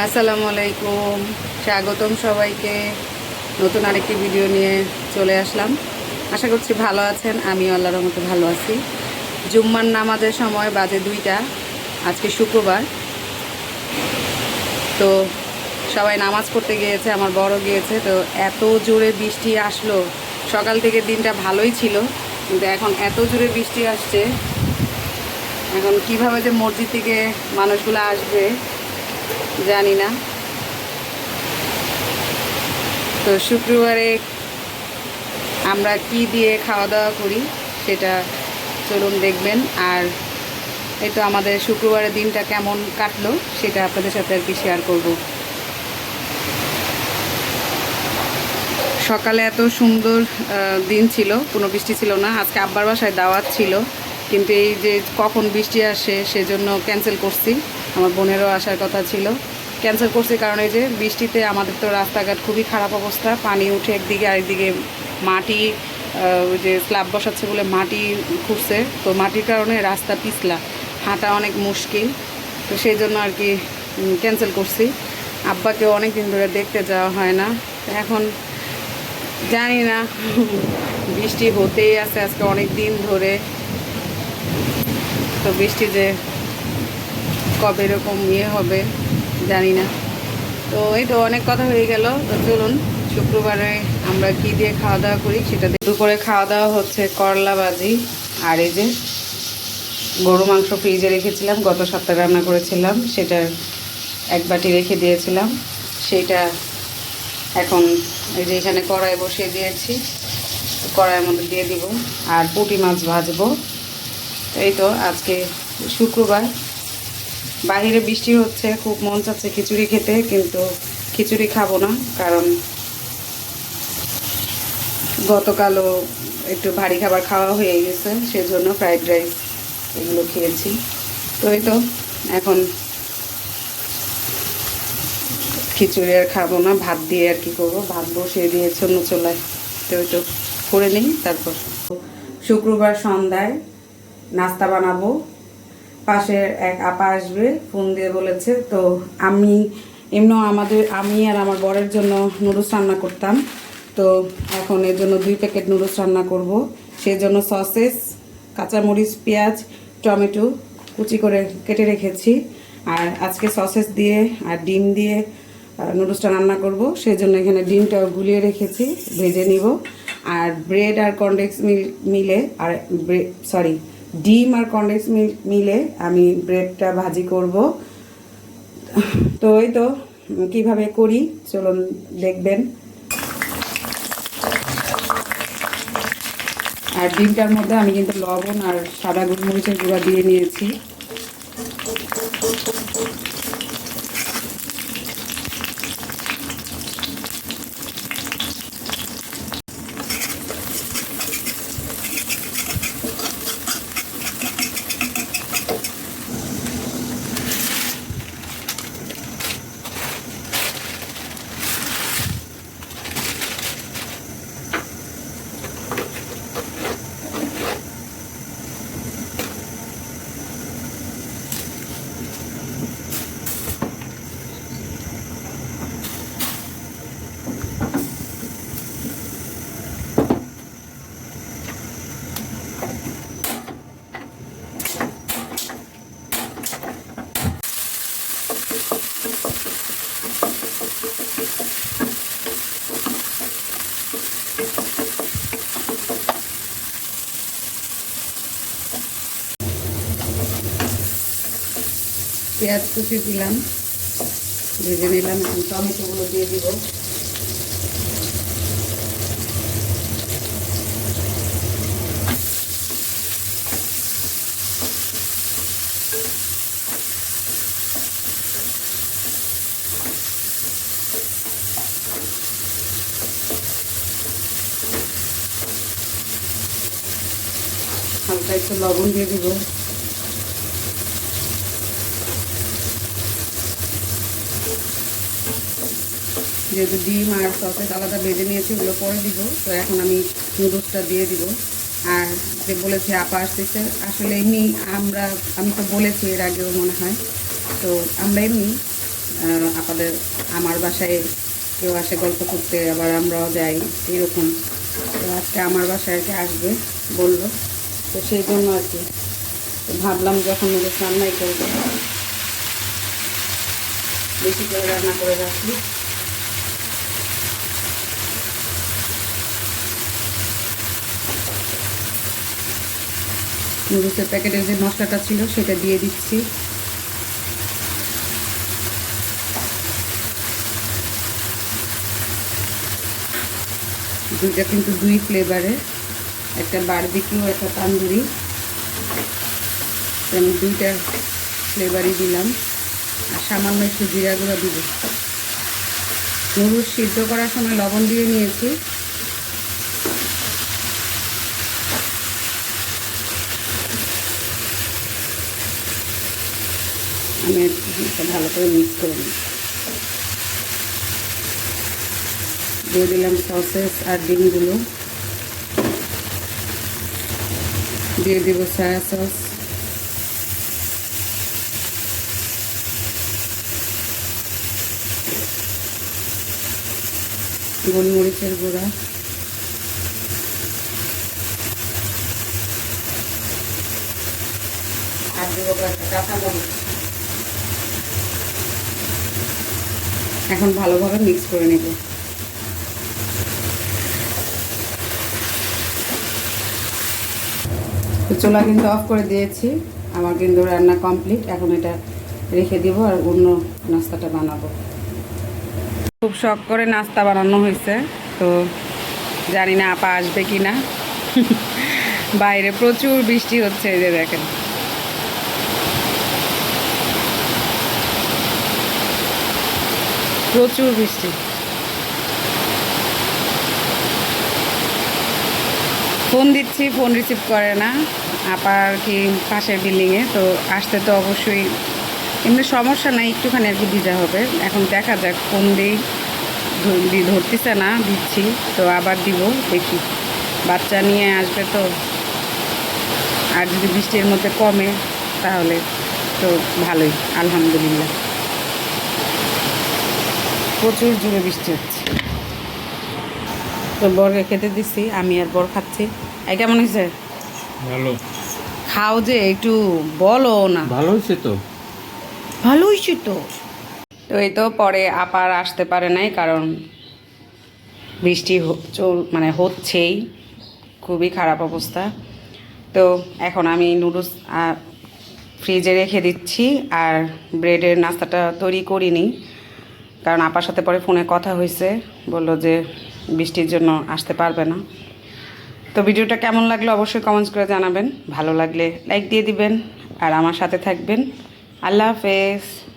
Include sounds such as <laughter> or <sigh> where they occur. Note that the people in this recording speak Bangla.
আসসালামু আলাইকুম। স্বাগতম সবাইকে। নতুন আরেকটি ভিডিও নিয়ে চলে আসলাম। আশা করছি ভালো আছেন। আমি আল্লাহর মতো ভালো আছি। জুম্মার নামাজের সময় বাজে দুইটা। আজকে শুক্রবার। তো সবাই নামাজ পড়তে গিয়েছে, আমার বড় গিয়েছে। তো এত জোরে বৃষ্টি আসলো। সকাল থেকে দিনটা ভালোই ছিল, কিন্তু এখন এত জোরে বৃষ্টি আসছে। এখন কীভাবে যে মসজিদ থেকে মানুষগুলো আসবে জানি না তো শুক্রবারে আমরা কি দিয়ে খাওয়া দাওয়া করি সেটা চলুন দেখবেন। আর এই তো আমাদের শুক্রবারের দিনটা কেমন কাটলো সেটা আপনাদের সাথে আর কি শেয়ার করব। সকালে এত সুন্দর দিন ছিল, কোনো বৃষ্টি ছিল না। আজকে আব্বার বাসায় দাওয়াত ছিল, কিন্তু এই যে কখন বৃষ্টি আসে সেজন্য ক্যান্সেল করছি। আমার বোনেরও আসার কথা ছিল। ক্যান্সেল করছি কারণ যে বৃষ্টিতে আমাদের তো রাস্তাঘাট খুবই খারাপ অবস্থা। পানি উঠে একদিকে আরেকদিকে মাটি যে স্ল্যাব বসাচ্ছে বলে মাটি খুঁড়ছে। তো মাটির কারণে রাস্তা পিছলা। হাঁটা অনেক মুশকিল। তো সেই জন্য আর কি ক্যান্সেল করছি। আব্বাকে অনেক দিন ধরে দেখতে যাওয়া হয় না। এখন জানি না, বৃষ্টি হতেই আছে আজকে অনেক দিন ধরে। তো বৃষ্টি যে কবে এরকম ইয়ে হবে, জানি না। তো এই তো অনেক কথা হয়ে গেল। তো চলুন, শুক্রবারে আমরা কি দিয়ে খাওয়া দাওয়া করি সেটা দুপুরে খাওয়া দাওয়া হচ্ছে করলা ভাজি আর এই যে গরু মাংস ফ্রিজে রেখেছিলাম, গত সপ্তাহে রান্না করেছিলাম, সেটার এক বাটি রেখে দিয়েছিলাম। সেটা এখন এই যে এখানে কড়াই বসিয়ে দিয়েছি, কড়াইয়ের মধ্যে দিয়ে দিব। আর পুঁটি মাছ ভাজবো। এই তো আজকে শুক্রবার। বাহিরে বৃষ্টি হচ্ছে, খুব মন চাচ্ছে খিচুড়ি খেতে, কিন্তু খিচুড়ি খাব না, কারণ গতকালও একটু ভারী খাবার খাওয়া হয়ে গেছে, সেজন্য ফ্রাইড রাইস এগুলো খেয়েছি। তো এই তো, এখন খিচুড়ি আর খাব না, ভাত দিয়ে আর কি করব, ভাত বসিয়ে দিয়েছে অন্য চলায় তো ওই তো, করে নিই, তারপর। শুক্রবার সন্ধ্যায় নাস্তা বানাবো। পাশের এক আপা আসবে, ফোন দিয়ে বলেছে, তো আমি এমনিও আমাদের, আমি আর আমার বরের জন্য নুডলস রান্না করতাম। তো এখন এর জন্য দুই প্যাকেট নুডলস রান্না করব। সেই জন্য সসেস, কাঁচামরিচ, পেঁয়াজ, টমেটো কুচি করে কেটে রেখেছি। আর আজকে সসেস দিয়ে আর ডিম দিয়ে নুডলসটা রান্না করব। সেই জন্য এখানে ডিমটাও গুলিয়ে রেখেছি, ভেজে নিব। আর ব্রেড আর কনডেক্স মিলে আর সরি ডিম আর কন্ডেন্স মিল্ক মিলে আমি ব্রেডটা ভাজি করব। তো এই তো, কীভাবে করি চলুন দেখবেন। আর ডিমটার মধ্যে আমি কিন্তু লবণ আর সাদা গোলমরিচের গুঁড়া দিয়ে নিয়েছি। পেঁয়াজ কুচি দিলাম ভেজে নিলাম টমেটোগুলো দিয়ে দিব। হালকা একটু লবণ দিয়ে দিব। যেহেতু ডিম আর সসেস আলাদা ভেজে নিয়েছি ওগুলো পরে দিব। তো এখন আমি নুডলসটা দিয়ে দিব। আর যে বলেছে আপা আসতেছে। আসলে এমনি আমরা আমি তো বলেছি এর আগেও মনে হয়। তো আমরা এমনি আহ, আপনাদের আমার বাসায় কেউ আসে গল্প করতে আবার আমরাও যাই এরকম। তো আজকে আমার বাসায় আসবে বলল। তো সেই জন্য আর কি। ভাবলাম যখন নুডলস রান্নাই করব। বেশি করে রান্না করে রাখি। নুডলসের প্যাকেটের যে মশলাটা ছিল সেটা দিয়ে দিচ্ছি। দুইটা কিন্তু দুই ফ্লেভারের একটা বারবিকিউ একটা তান্দুরি। আমি দুইটা ফ্লেভারই দিলাম। আর সামান্য একটু জিরা গুঁড়ো দিব। নুডলস সিদ্ধ করার সময় লবণ দিয়ে নিয়েছি। আমি এটা ভালো করে মিক্স করে নিই দিয়ে দিলাম সসেস আর ডিমগুলো। দিয়ে দিব সয়া সস গোলমরিচের গুঁড়া আর দিব কয়েকটা কাঁচামরিচ এখন ভালোভাবে মিক্স করে নেব। তো চুলা কিন্তু অফ করে দিয়েছি। আমার কিন্তু রান্না কমপ্লিট এখন এটা রেখে দিব আর অন্য নাস্তাটা বানাবো। খুব শখ করে নাস্তা বানানো হয়েছে। তো জানি না আপা আসবে কি না <laughs> বাইরে প্রচুর বৃষ্টি হচ্ছে এই যে দেখেন। প্রচুর বৃষ্টি। ফোন দিচ্ছি, ফোন রিসিভ করে না। আপার কি পাশের বিল্ডিংয়ে, তো আসতে তো অবশ্যই এমনি সমস্যা নাই, একটুখানি আর কি দিতে হবে। এখন দেখা যাক, ফোন দিই ধরতেছে না, দিচ্ছি, তো আবার দিব, দেখি। বাচ্চা নিয়ে আসবে তো, আর যদি বৃষ্টির মধ্যে কমে, তাহলে তো ভালোই, আলহামদুলিল্লাহ। প্রচুর জোরে বৃষ্টি হচ্ছে। তো বরকে খেতে দিচ্ছি আমি আর বর খাচ্ছি। এই কেমন হয়েছে? ভালো। খাও যে একটু বলো না। ভালো হয়েছে তো? ভালো হয়েছে তো। তো এই তো পরে আপার আসতে পারে নাই কারণ বৃষ্টি চল মানে হচ্ছেই। খুবই খারাপ অবস্থা। তো এখন আমি নুডলস ফ্রিজে রেখে দিচ্ছি আর ব্রেডের নাস্তাটা তৈরি করিনি। কারণ আপার সাথে পরে ফোনে কথা হয়েছে। বলল যে বৃষ্টির জন্য আসতে পারবে না। তো ভিডিওটা কেমন লাগল অবশ্যই কমেন্টস করে জানাবেন। ভালো লাগলে লাইক দিয়ে দিবেন। আর আমার সাথে থাকবেন। আল্লাহ হাফেজ।